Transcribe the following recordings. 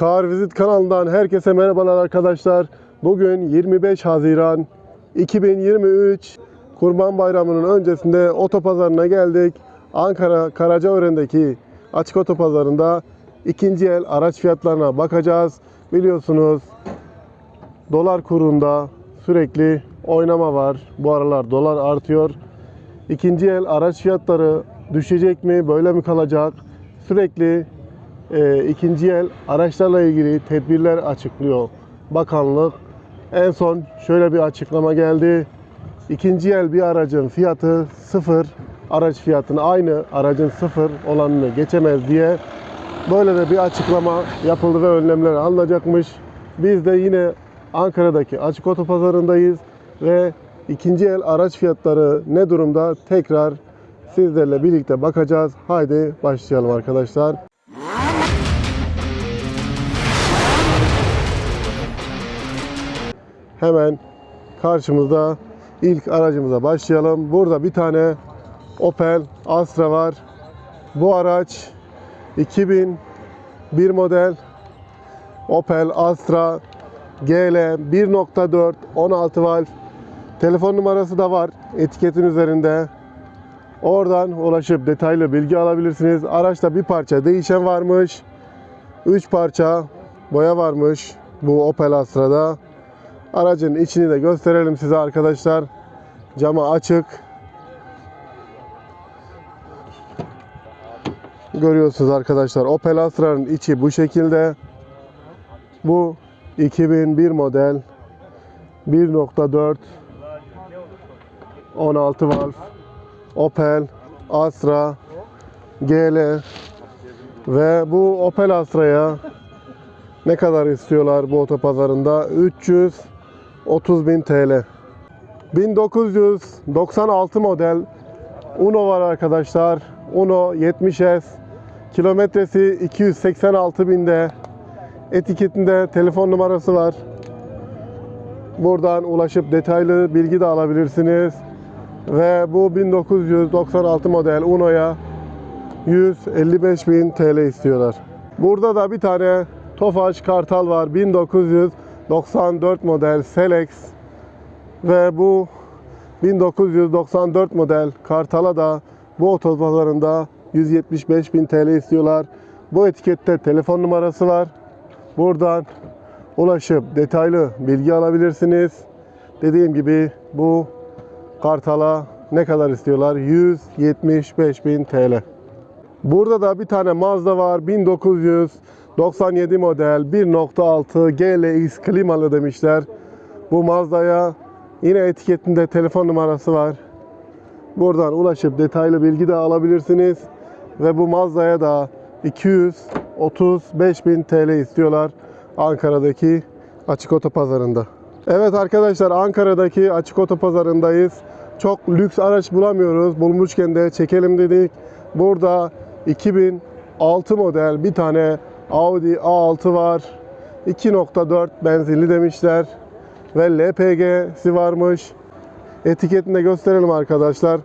Car Visit kanalından herkese merhabalar arkadaşlar. Bugün 25 Haziran 2023 Kurban Bayramı'nın öncesinde otopazarına geldik. Ankara Karacaören'deki açık otopazarında ikinci el araç fiyatlarına bakacağız. Biliyorsunuz dolar kurunda sürekli oynama var. Bu aralar dolar artıyor. İkinci el araç fiyatları düşecek mi, böyle mi kalacak? Sürekli e, ikinci el araçlarla ilgili tedbirler açıklıyor bakanlık. En son şöyle bir açıklama geldi. İkinci el bir aracın fiyatı sıfır, araç fiyatını aynı aracın sıfır olanını geçemez diye böyle de bir açıklama yapıldı ve önlemler alınacakmış. Biz de yine Ankara'daki açık otopazarındayız ve ikinci el araç fiyatları ne durumda tekrar sizlerle birlikte bakacağız. Haydi başlayalım arkadaşlar. Hemen karşımızda ilk aracımıza başlayalım. Burada bir tane Opel Astra var. Bu araç 2001 model Opel Astra GL 1.4 16 valv telefon numarası da var etiketin üzerinde. Oradan ulaşıp detaylı bilgi alabilirsiniz. Araçta bir parça değişen varmış. 3 parça boya varmış bu Opel Astra'da. Aracın içini de gösterelim size arkadaşlar. Cama açık. Görüyorsunuz arkadaşlar. Opel Astra'nın içi bu şekilde. Bu 2001 model 1.4 16 valve Opel Astra GL ve bu Opel Astra'ya ne kadar istiyorlar bu otopazarında? 300 30.000 TL. 1996 model Uno var arkadaşlar. Uno 70S. Kilometresi 286 binde. Etiketinde telefon numarası var. Buradan ulaşıp detaylı bilgi de alabilirsiniz. Ve bu 1996 model Uno'ya 155.000 TL istiyorlar. Burada da bir tane Tofaş Kartal var. 1900 1994 model Selex. Ve bu 1994 model Kartal'a da bu otopazarında 175 bin TL istiyorlar. Bu etikette telefon numarası var. Buradan ulaşıp detaylı bilgi alabilirsiniz. Dediğim gibi bu Kartal'a ne kadar istiyorlar? 175 bin TL. Burada da bir tane Mazda var. 1997 model 1.6 GLX klimalı demişler. Bu Mazda'ya yine etiketinde telefon numarası var. Buradan ulaşıp detaylı bilgi de alabilirsiniz. Ve bu Mazda'ya da 235 bin TL istiyorlar Ankara'daki açık otopazarında. Evet arkadaşlar Ankara'daki açık otopazarındayız. Çok lüks araç bulamıyoruz. Bulmuşken de çekelim dedik. Burada 2006 model bir tane Audi A6 var. 2.4 benzinli demişler. Ve LPG'si varmış. Etiketini de gösterelim arkadaşlar.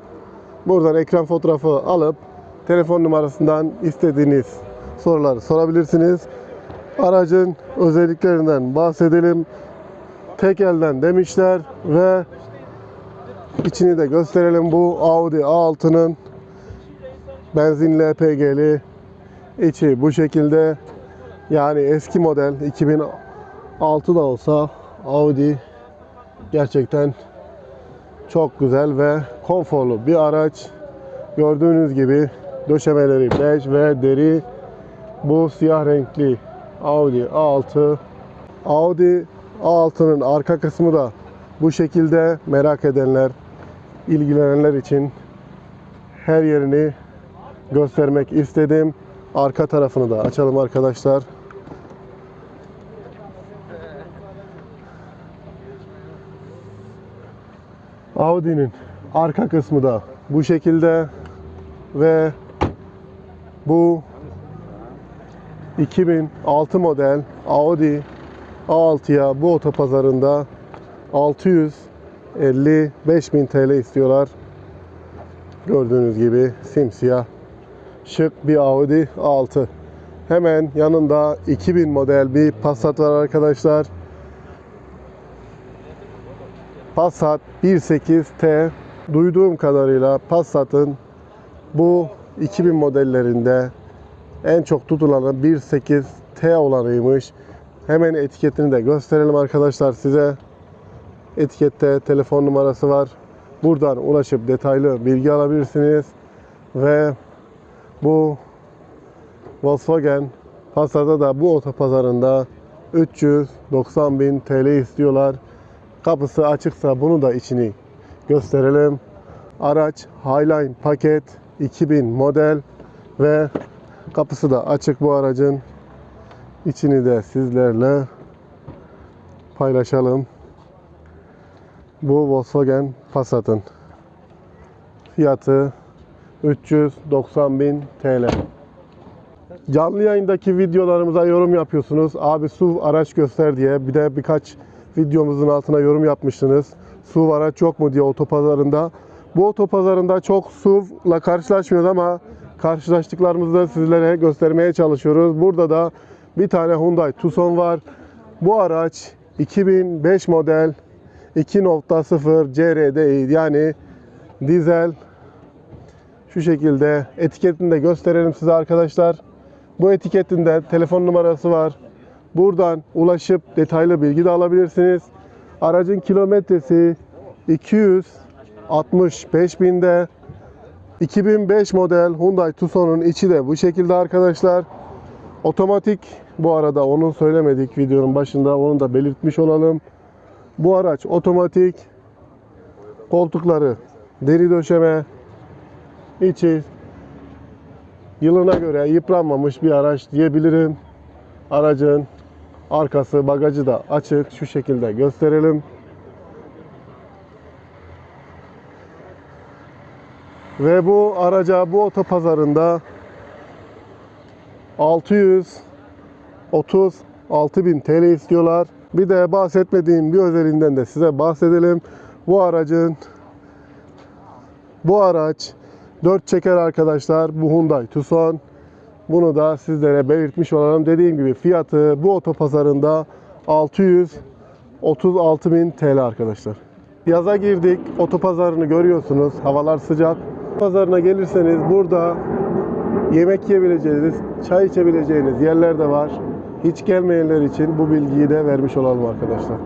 Buradan ekran fotoğrafı alıp telefon numarasından istediğiniz soruları sorabilirsiniz. Aracın özelliklerinden bahsedelim. Tek elden demişler ve içini de gösterelim. Bu Audi A6'nın benzinli LPG'li içi bu şekilde. Yani eski model 2006 da olsa Audi gerçekten çok güzel ve konforlu bir araç. Gördüğünüz gibi döşemeleri bej ve deri. Bu siyah renkli Audi A6. Audi A6'nın arka kısmı da bu şekilde merak edenler, ilgilenenler için her yerini göstermek istedim. Arka tarafını da açalım arkadaşlar. Audi'nin arka kısmı da bu şekilde ve bu 2006 model Audi A6'ya bu otopazarında 655 bin TL istiyorlar. Gördüğünüz gibi simsiyah şık bir Audi A6. Hemen yanında 2000 model bir Passat var arkadaşlar. Passat 1.8T duyduğum kadarıyla Passat'ın bu 2000 modellerinde en çok tutulanı 1.8T olanıymış. Hemen etiketini de gösterelim arkadaşlar size. Etikette telefon numarası var. Buradan ulaşıp detaylı bilgi alabilirsiniz. Ve bu Volkswagen Passat'a da bu otopazarında 390 bin TL istiyorlar. Kapısı açıksa bunu da içini gösterelim. Araç Highline paket 2000 model ve kapısı da açık bu aracın. İçini de sizlerle paylaşalım. Bu Volkswagen Passat'ın fiyatı 390 bin TL. Canlı yayındaki videolarımıza yorum yapıyorsunuz. Abi SUV araç göster diye. Bir de birkaç videomuzun altına yorum yapmıştınız. SUV araç yok mu diye otopazarında. Bu otopazarında çok SUV'la karşılaşmıyoruz ama karşılaştıklarımızı da sizlere göstermeye çalışıyoruz. Burada da bir tane Hyundai Tucson var. Bu araç 2005 model 2.0 CR değil yani dizel şu şekilde etiketini de gösterelim size arkadaşlar. Bu etiketinde telefon numarası var. Buradan ulaşıp detaylı bilgi de alabilirsiniz. Aracın kilometresi 265 binde. 2005 model Hyundai Tucson'un içi de bu şekilde arkadaşlar. Otomatik bu arada onu söylemedik videonun başında onu da belirtmiş olalım. Bu araç otomatik. Koltukları deri döşeme. İçi yılına göre yıpranmamış bir araç diyebilirim. Aracın arkası bagajı da açık. Şu şekilde gösterelim. Ve bu araca bu otopazarında 636 bin TL istiyorlar. Bir de bahsetmediğim bir özelinden de size bahsedelim. Bu aracın bu araç 4 çeker arkadaşlar. Bu Hyundai Tucson. Bunu da sizlere belirtmiş olalım. Dediğim gibi fiyatı bu otopazarında 636 bin TL arkadaşlar. Yaza girdik. Otopazarını görüyorsunuz. Havalar sıcak. Pazarına gelirseniz burada yemek yiyebileceğiniz, çay içebileceğiniz yerler de var. Hiç gelmeyenler için bu bilgiyi de vermiş olalım arkadaşlar.